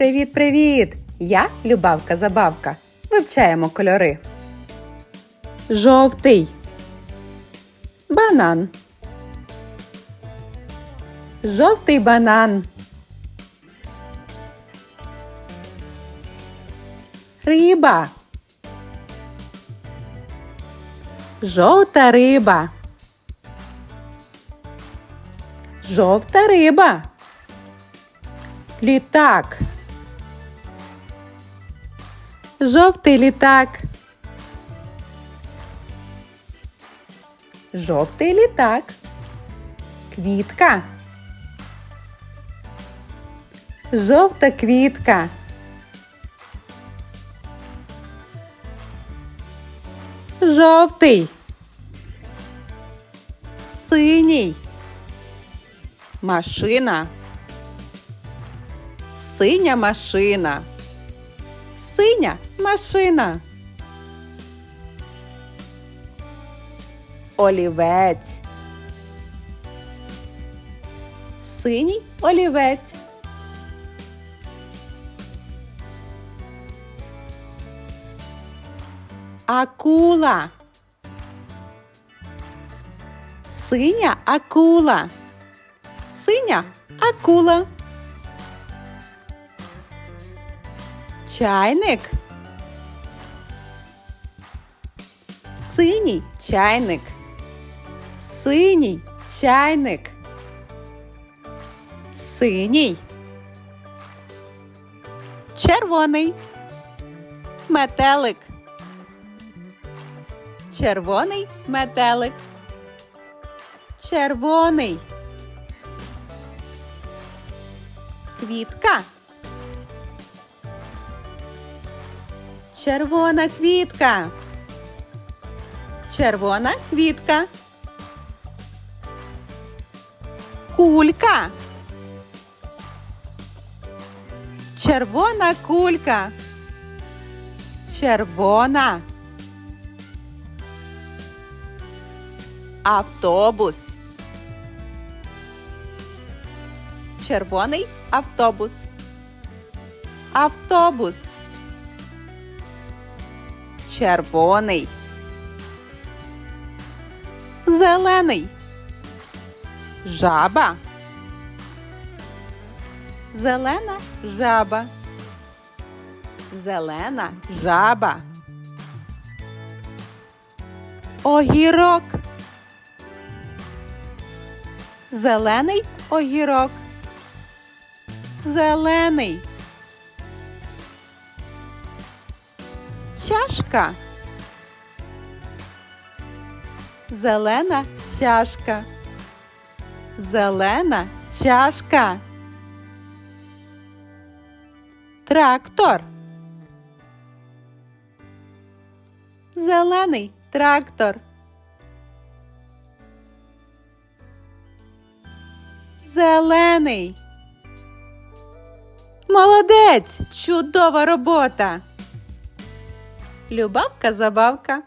Привіт-привіт! Я Любавка Забавка. Вивчаємо кольори. Жовтий. Банан. Жовтий банан. Риба. Жовта риба. Жовта риба. Літак. Жовтий літак. Жовтий літак. Квітка. Жовта квітка. Жовтий. Синій. Машина. Синя машина. Синя машина. Олівець. Синій олівець. Акула. Синя акула. Синя акула. Чайник. Синій чайник. Синій чайник. Синій. Червоний. Метелик. Червоний метелик. Червоний. Квітка. Червона квітка. Червона квітка. Кулька. Червона кулька. Червона. Автобус. Червоний автобус. Автобус. Червоний. Зелений. Жаба. Зелена жаба. Зелена жаба. Огірок. Зелений огірок. Зелений. Чашка. Зелена чашка. Зелена чашка. Трактор. Зелений трактор. Зелений. Молодець! Чудова робота! Любавка забавка.